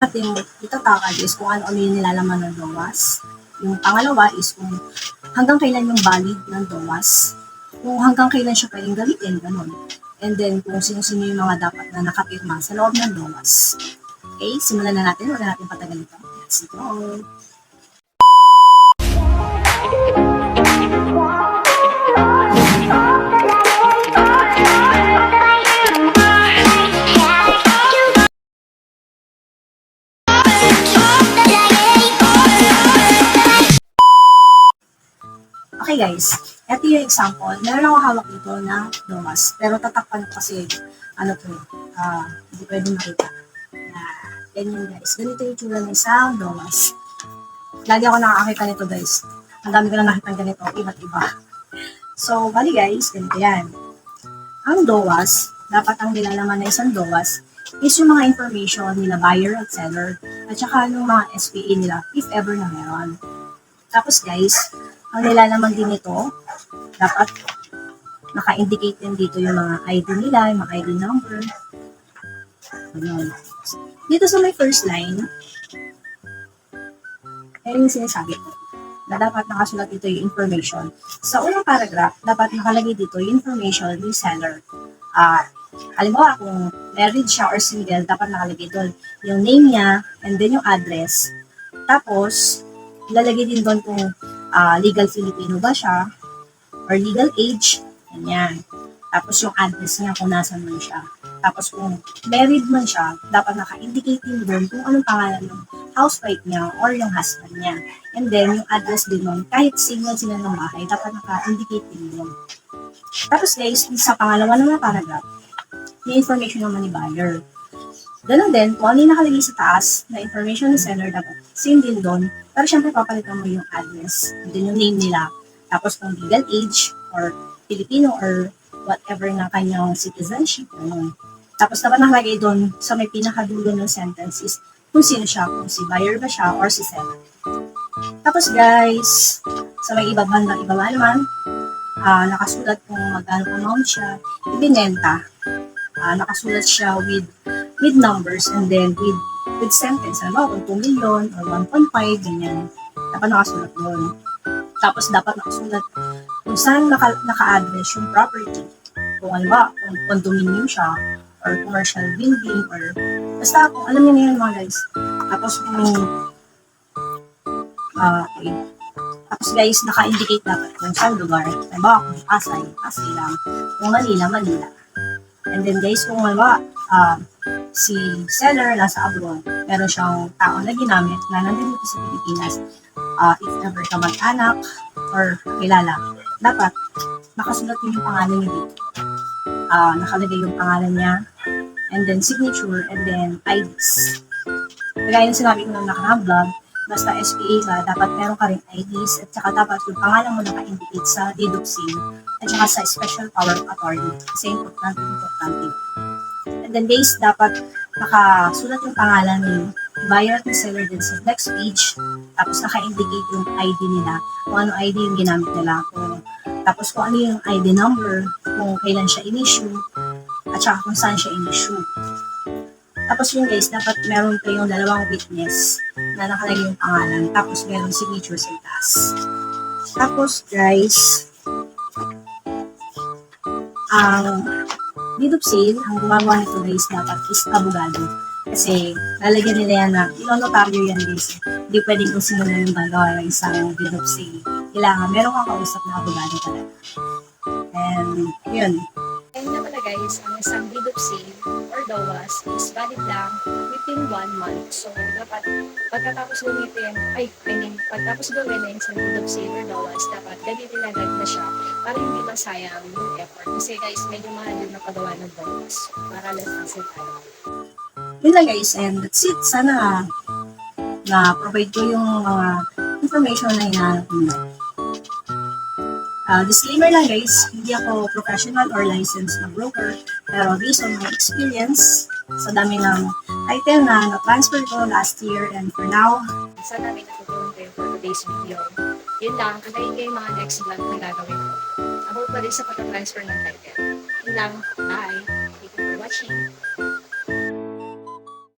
natin itatakal is kung ano-ano yung nilalaman ng DOAS. Yung pangalawa is kung hanggang kailan yung valid ng DOAS. Kung hanggang kailan siya pwedeng gamitin, ganun. And then kung sino-sino yung mga dapat na nakapirma sa loob ng DOAS. Okay, simulan na natin. Huwag na natin patagalin ito. Let's go. Guys, ito yung example. Meron ako hawak dito ng DOAS. Pero tatakpan ko kasi, ano to, ah, hindi pwede makita. Na, ganyan guys. Ganito yung tsura ng isang DOAS. Lagi ako nakakakita nito guys. Ang dami ko na nakita ganito, iba't iba. So, bali guys, ganito yan. Ang DOAS, dapat ang nilalaman ng isang DOAS is yung mga information nila buyer at seller at saka yung mga SPA nila if ever na meron. Tapos guys, ang nilalaman din nito, dapat naka-indicate din dito yung mga ID nila, yung mga ID number. Ganun. Dito sa may first line, ayun yung sinasabi ko na dapat nakasulat dito yung information. Sa unang paragraph, dapat nakalagay dito yung information ni seller. Ah, halimbawa, kung married siya or single, dapat nakalagay doon yung name niya and then yung address. Tapos, ilalagay din doon kung ah, legal Filipino ba siya or legal age. Ganyan. Tapos yung address niya kung nasan man siya. Tapos kung married man siya, dapat naka-indicate din doon kung anong pangalan ng housewife niya or yung husband niya. And then, yung address din nun, kahit single sila ng bahay, dapat naka-indicate din doon. Tapos guys, sa pangalawa naman na paragraph, yung information naman ni buyer. Ganun din, kung ano yung nakalagay sa taas na information ng seller, dapat same din doon. Pero syempre, papalitan mo yung address, then yung name nila. Tapos kung legal age, or Filipino, or whatever na kanyang citizenship. Ganun. Tapos dapat nakalagay doon sa may pinakadulo ng sentence is kung sino siya, kung si buyer ba siya, or si seller. Tapos guys, sa may iba bandang ibaba naman, ah, nakasulat kung magkano amount siya, ibinenta. Ah, nakasulat siya with with numbers and then with with sentence. Ano kung 2 million or 1.5, ganyan. Dapat nakasulat doon. Tapos dapat nakasulat kung saan naka, naka-address yung property. Kung ano ba, kung condominium siya, or commercial building, or basta kung alam niyo na yun mga guys. Tapos kung ah, okay. Tapos guys, naka-indicate dapat kung saan lugar. Diba, kung Pasay, Pasay lang. Kung Manila, Manila. And then guys, kung ano ah, si seller nasa abroad, meron siyang tao na ginamit na nandito sa Pilipinas, ah, if ever ka mag-anak or kilala, dapat nakasulat din yung pangalan niya dito. Ah, nakalagay yung pangalan niya, and then signature, and then IDs. Kagaya ng sinabi ko nung nakaraang vlog, basta SPA ka, dapat meron ka rin IDs, at saka dapat yung pangalan mo naka-indicate sa sale, at saka sa special power of attorney. Kasi importante, importante. And then guys, dapat nakasulat yung pangalan ni buyer at seller din sa next page. Tapos naka-indicate yung ID nila, kung ano ID yung ginamit nila. Kung, tapos kung ano yung ID number, kung kailan siya in-issue, at saka kung saan siya in-issue. Tapos yung guys, dapat meron kayong dalawang witness na nakalagay yung pangalan. Tapos meron signature sa taas. Tapos guys, ang deed sale, ang gumagawa nito guys dapat is abogado. Kasi lalagyan nila yan na inonotaryo yan guys. Hindi pwedeng kung sino lang yung gagawa ng isang sale. Kailangan meron kang kausap na abogado talaga. And yun, Ayun na pala guys, ang isang sale or DOAS is valid lang within one month. So, dapat pagkatapos gamitin, ay, I mean, pagkatapos gawin na yung isang sale or DOAS, dapat gamitin agad na siya para hindi masayang yung effort. Kasi guys, medyo mahal yung napagawa ng DOAS. Para less hassle tayo. yun lang guys. And that's it. Sana na-provide ko yung mga information na hinahanap niyo. Uh, disclaimer lang guys, hindi ako professional or licensed na broker, pero based on my experience, sa dami ng item na na-transfer ko last year and for now, Sana may natutunan kayo for today's video. Yun lang, antayin kayo mga next vlog na gagawin ko. About pa rin sa pag-transfer ng title. Yun lang, bye! Thank you for watching.